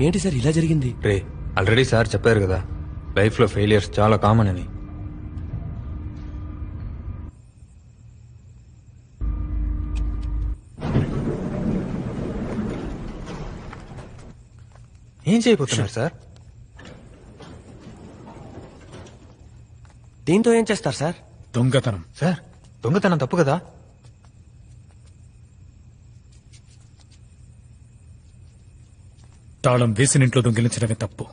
ఏంటి సార్ ఇలా జరిగింది? రే ఆల్రెడీ సార్ చెప్పారు కదా. లైఫ్లో ఫెయిలియర్స్ చాలా కామన్ అని. ఏం చేయబోతున్నారు సార్? దీంతో ఏం చేస్తారు సార్? దొంగతనం. సార్ దొంగతనం తప్పు కదా? తాళం వేసినింట్లో దొంగిలించడమే తప్పు.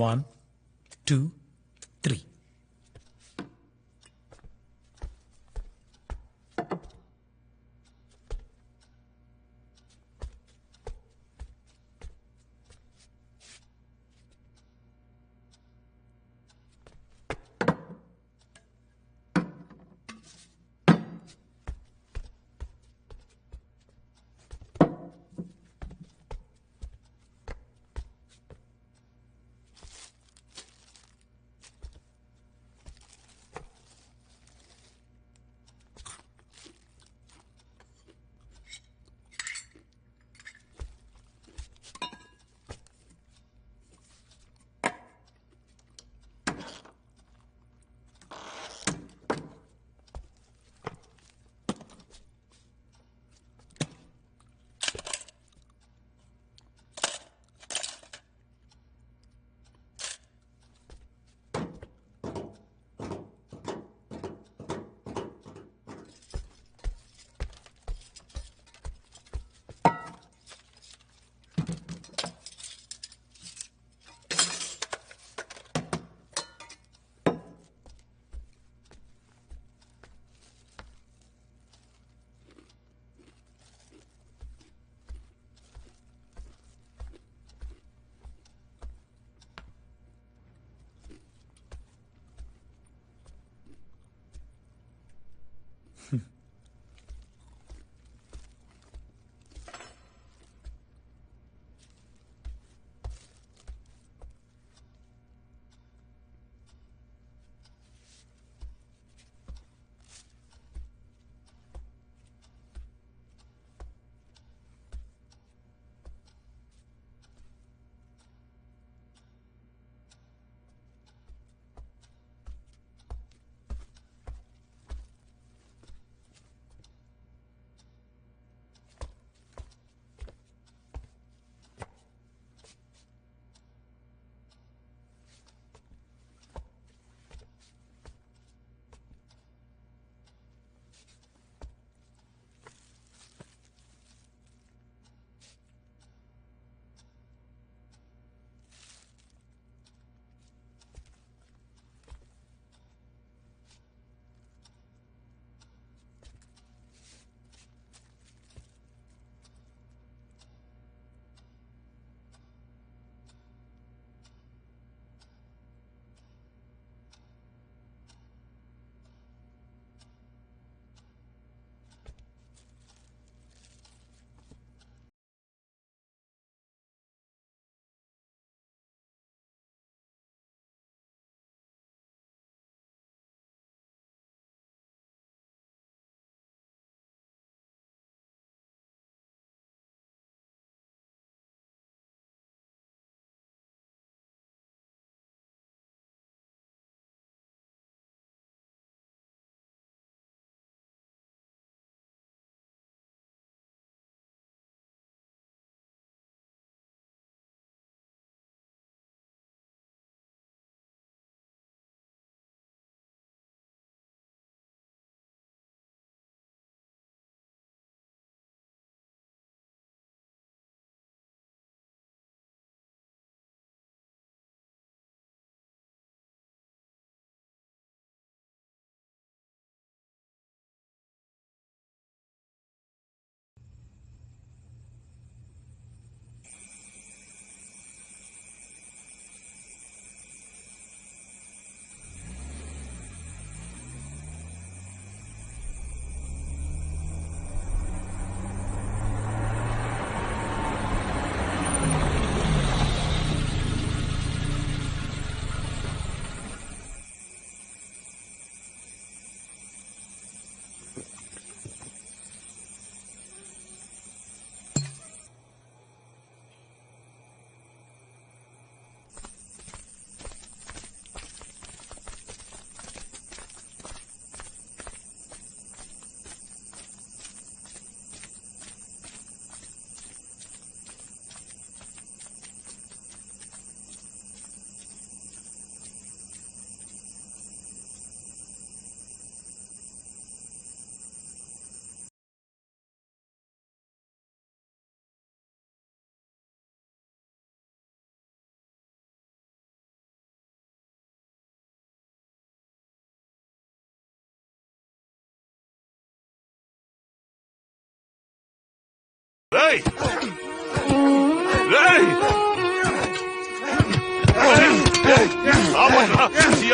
వన్ టూ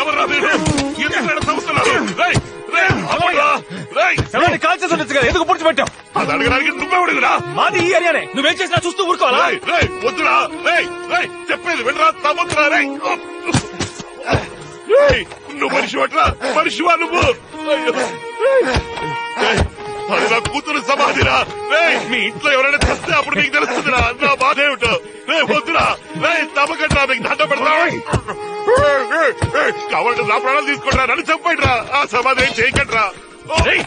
ఎవర్రా మీరు? ఉండొచ్చు కదా ఎందుకు పూడ్చిపెట్టావు అది అడగడానికి నువ్వే ఉడిగిరా మాది ఈ ఏరియానే. నువ్వేం చేసినా చూస్తూ ఊరుకోవాలా? రేయ్ వద్దురా. రేయ్ రేయ్ చెప్పేది వినరా తవ్వద్దురా రేయ్ రేయ్ నువ్వు మనిషి పట్రా? మనిషివా నువ్వు? అది నా కూతురు సమాధిరా. మీ ఇంట్లో ఎవరైనా తెస్తే అప్పుడు నీకు తెలుస్తుందిరా. నా బాధ ఏమిటో? రే వద్దురా. రే తవ్వకండిరా మీకు దండ పెడతా కావాలంటే నా ప్రాణాలు తీసుకుంటారా నన్ను చంపండిరా ఆ సమాధి ఏం చేయకండిరా రేయ్.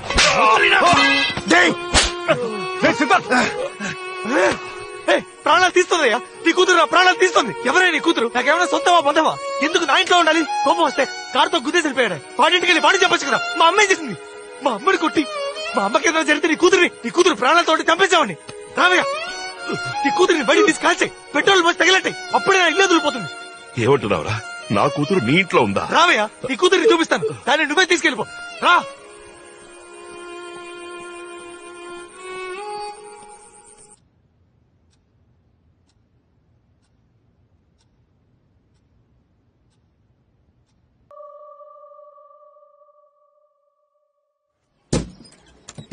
ప్రాణాలు తీస్తుందయ్యా నీ కూతురు నా ప్రాణాలు తీస్తుంది. ఎవరే నీ కూతురు? నాకేమైనా సొంతమా బంధమా? ఎందుకు నా ఇంట్లో ఉండాలి? కోపం వస్తే కారుతో గుద్దేసి వెళ్ళిపోయాడు. వాడింటికి వెళ్ళి వాడి చెప్పొచ్చు కదా. మా అమ్మాయి చేసింది? మా అమ్మని కొట్టి మా అమ్మకి ఏదైనా జరిగితే నీ కూతురిని నీ కూతురు ప్రాణాలతో చంపేసావండి రావయ్యా నీ కూతురిని బయటికి తీసి కాల్చాయి పెట్రోల్ బస్ తగిలట్టాయి అప్పుడే నా ఇల్లు వదిలిపోతుంది ఏమంటున్నావురా? నా కూతురు నీ ఇంట్లో ఉందా? రావయ్యా నీ కూతురిని చూపిస్తాను. దాన్ని నువ్వే తీసుకెళ్ళిపో. రా.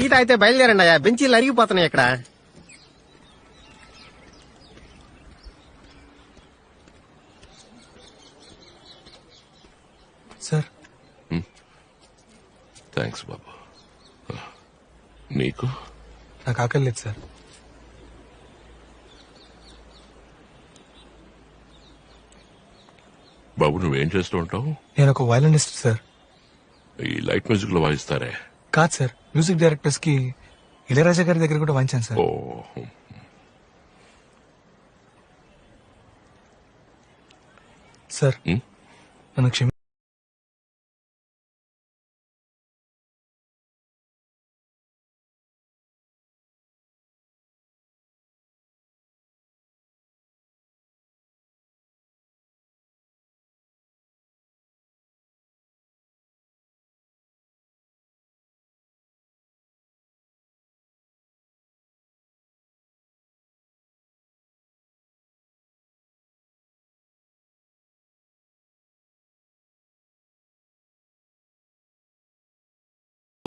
టీ తాగితే బయలుదేరండి అయ్యా. బెంచీలు అరిగిపోతున్నాయి ఇక్కడ. సార్. థ్యాంక్స్ బాబు. నీకు? నాకు ఆకలి లేదు సార్. బాబు నువ్వేం చేస్తూ ఉంటావు? నేను ఒక వైలనిస్ట్ సార్. ఈ లైట్ మ్యూజిక్లో వాయిస్తారే? కాదు సార్. మ్యూజిక్ డైరెక్టర్స్కి ఇళయరాజా గారి దగ్గర కూడా వాయించాను సార్. ఓ. సార్? నన్ను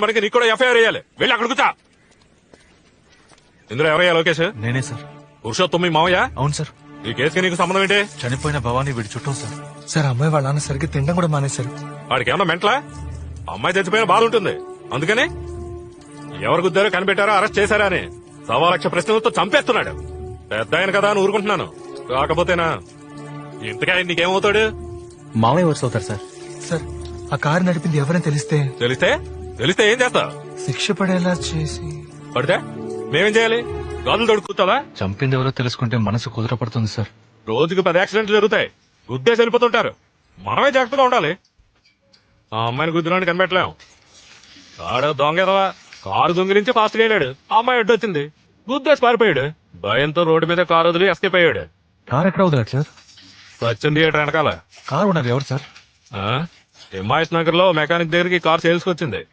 మనకి నీకు కూడా ఎఫ్ఐఆర్ వేయాలి. వెళ్ళి అక్కడ కూర్చో ఇందులో ఎవరయ్యా లోకేష్? నేనే సార్. పురుషోత్తం మీ మావయ్య? అవును సార్. ఈ కేసుకి నీకు సంబంధం ఏంటి? చనిపోయిన భవానీ వీడి చుట్టం సార్. సార్ అమ్మాయి వాళ్ళ నాన్న సరిగ్గా తినడం కూడా మానేశారు. వాడికి ఏమన్నా మెంట్లా? అమ్మాయి చచ్చిపోయిన బాధ ఉంటుంది. అందుకని ఎవరు గుద్దారో కనిపెట్టారో అరెస్ట్ చేశారా అని సవా లక్ష ప్రశ్నలతో చంపేస్తున్నాడు. పెద్ద ఆయన కదా అని ఊరుకుంటున్నాను. కాకపోతేనా? ఇంతకా నీకేమవుతాడు? మామయ్య వరుస అవుతారు సార్. సార్ ఆ కారు నడిపింది ఎవరైనా తెలిస్తే? తెలిస్తే? తెలిస్తే ఏం చేస్తా శిక్ష పడేలా చేసి. పడితే? మేమేం చేయాలి? గాజులు తోడు కూర్చోవా చంపింది ఎవరో తెలుసుకుంటే మనసు కుదురపడుతుంది సార్. రోజుకి పది యాక్సిడెంట్లు జరుగుతాయి. గుద్దేసి వెళ్ళిపోతుంటారు మనమే జాగ్రత్తగా ఉండాలి. ఆ అమ్మాయిని గుద్దినాన్ని కనిపెట్టలేం. ఆడ దొంగదవా? కారు దొంగిలించి ఫాస్ట్ వెళ్ళాడు. ఆ అమ్మాయి అడ్డు వచ్చింది. గుద్దేసి పారిపోయాడు. భయంతో రోడ్డు మీద కారు వదిలి ఎస్కేప్ అయ్యాడు. కార్ ఎక్కడ సార్? సచిన్ థియేటర్ వెనకాల. కార్ ఉన్నది ఎవరు సార్? ఆ? హిమాయత్ నగర్లో మెకానిక్ దగ్గరికి కార్ సేల్స్ వచ్చింది.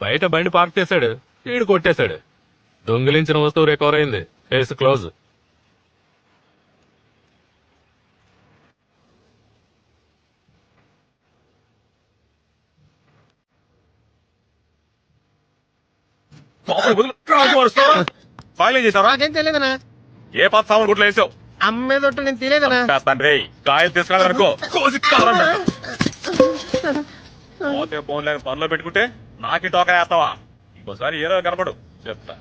బయట బండి పార్క్ చేశాడు. ఈడు కొట్టేశాడు. దొంగిలించిన వస్తువు రికవర్ అయింది. కేసు క్లోజ్ ఫైల్ చేసావా నాకేం తెలియదనా ఏ పాత సామాన్ గుట్లో వేసావు? అమ్మేదొట్టు నేను తెలియదనా తండ్రి కాయలు తీసుకురాదనుకో కోసి కావాలన్నా. పోతే ఫోన్ లేని పనిలో పెట్టుకుంటే నాకి టోకరేస్తావా ఇంకోసారి ఏదో కనపడు. చెప్తా.